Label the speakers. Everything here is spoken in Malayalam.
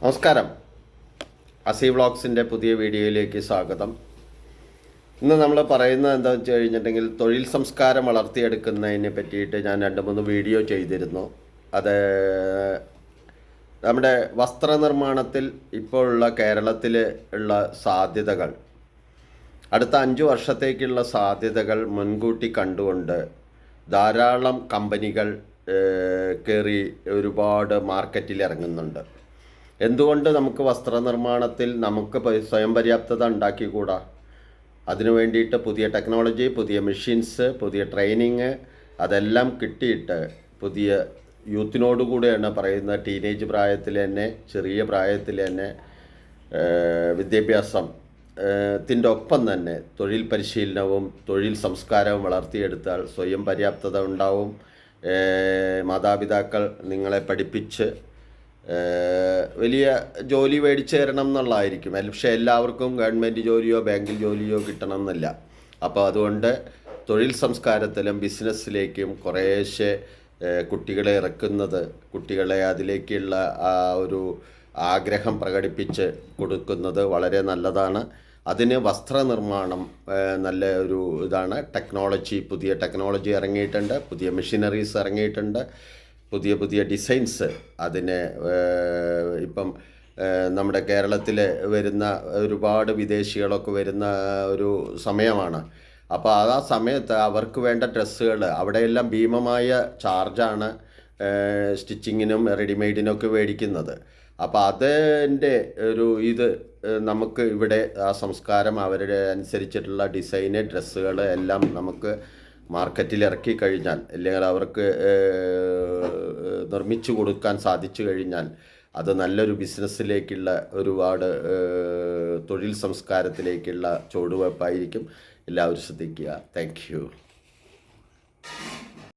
Speaker 1: നമസ്കാരം. അസി വ്ളോഗ്സിന്റെ പുതിയ വീഡിയോയിലേക്ക് സ്വാഗതം. ഇന്ന് നമ്മൾ പറയുന്നത് എന്താണെന്ന് വെച്ച് കഴിഞ്ഞിട്ടുണ്ടെങ്കിൽ തൊഴിൽ സംസ്കാരം വളർത്തിയെടുക്കുന്നതിനെ പറ്റിയിട്ട് ഞാൻ രണ്ട് മൂന്ന് വീഡിയോ ചെയ്തിരുന്നു. അത് നമ്മുടെ വസ്ത്രനിർമ്മാണത്തിൽ ഇപ്പോഴുള്ള കേരളത്തിൽ ഉള്ള സാധ്യതകൾ അടുത്ത അഞ്ച് വർഷത്തേക്കുള്ള സാധ്യതകൾ മുൻകൂട്ടി കണ്ടുകൊണ്ട് ധാരാളം കമ്പനികൾ കയറി ഒരുപാട് മാർക്കറ്റിൽ ഇറങ്ങുന്നുണ്ട്. എന്തുകൊണ്ട് നമുക്ക് വസ്ത്രനിർമ്മാണത്തിൽ നമുക്ക് സ്വയം പര്യാപ്തത ഉണ്ടാക്കിക്കൂടാ? അതിനു വേണ്ടിയിട്ട് പുതിയ ടെക്നോളജി പുതിയ മെഷീൻസ് പുതിയ ട്രെയിനിങ് അതെല്ലാം കിട്ടിയിട്ട് പുതിയ യൂത്തിനോടുകൂടെയാണ് പറയുന്നത് ടീനേജ് പ്രായത്തിൽ തന്നെ ചെറിയ പ്രായത്തിൽ തന്നെ വിദ്യാഭ്യാസം ത്തിന്റെ ഒപ്പം തന്നെ തൊഴിൽ പരിശീലനവും തൊഴിൽ സംസ്കാരവും വളർത്തിയെടുത്താൽ സ്വയം പര്യാപ്തത ഉണ്ടാവും. മാതാപിതാക്കൾ നിങ്ങളെ പഠിപ്പിച്ച് വലിയ ജോലി മേടിച്ചു തരണം എന്നുള്ളതായിരിക്കും. പക്ഷേ എല്ലാവർക്കും ഗവൺമെന്റ് ജോലിയോ ബാങ്കിൽ ജോലിയോ കിട്ടണം എന്നില്ല അപ്പോൾ അതുകൊണ്ട് തൊഴിൽ സംസ്കാരത്തിലും ബിസിനസ്സിലേക്കും കുറേശ്ശെ കുട്ടികളെ ഇറക്കുന്നത് കുട്ടികളെ അതിലേക്കുള്ള ആ ഒരു ആഗ്രഹം പ്രകടിപ്പിച്ച് കൊടുക്കുന്നത് വളരെ നല്ലതാണ്. അതിന് വസ്ത്രനിർമ്മാണം നിർമ്മാണം നല്ല ഒരു ഇതാണ്. ടെക്നോളജി പുതിയ ടെക്നോളജി ഇറങ്ങിയിട്ടുണ്ട് പുതിയ മെഷീനറീസ് ഇറങ്ങിയിട്ടുണ്ട്. പുതിയ പുതിയ ഡിസൈൻസ് അതിന് ഇപ്പം നമ്മുടെ കേരളത്തിൽ വരുന്ന ഒരുപാട് വിദേശികളൊക്കെ വരുന്ന ഒരു സമയമാണ്. അപ്പോൾ ആ സമയത്ത് അവർക്ക് വേണ്ട ഡ്രസ്സുകൾ അവിടെയെല്ലാം ഭീമമായ ചാർജാണ് സ്റ്റിച്ചിങ്ങിനും റെഡിമെയ്ഡിനൊക്കെ മേടിക്കുന്നത്. അപ്പോൾ അതിന്റെ ഒരു ഇത് നമുക്ക് ഇവിടെ ആ സംസ്കാരം അവരുടെ അനുസരിച്ചിട്ടുള്ള ഡിസൈന് ഡ്രസ്സുകൾ എല്ലാം നമുക്ക് മാർക്കറ്റിൽ ഇറക്കി കഴിഞ്ഞാൽ അല്ലെങ്കിൽ അവർക്ക് നിർമ്മിച്ചു കൊടുക്കാൻ സാധിച്ചു കഴിഞ്ഞാൽ അത് നല്ലൊരു ബിസിനസ്സിലേക്കുള്ള ഒരുപാട് തൊഴിൽ സംസ്കാരത്തിലേക്കുള്ള ചുവടുവയ്പ്പായിരിക്കും. എല്ലാവരും ശ്രദ്ധിക്കുക. താങ്ക്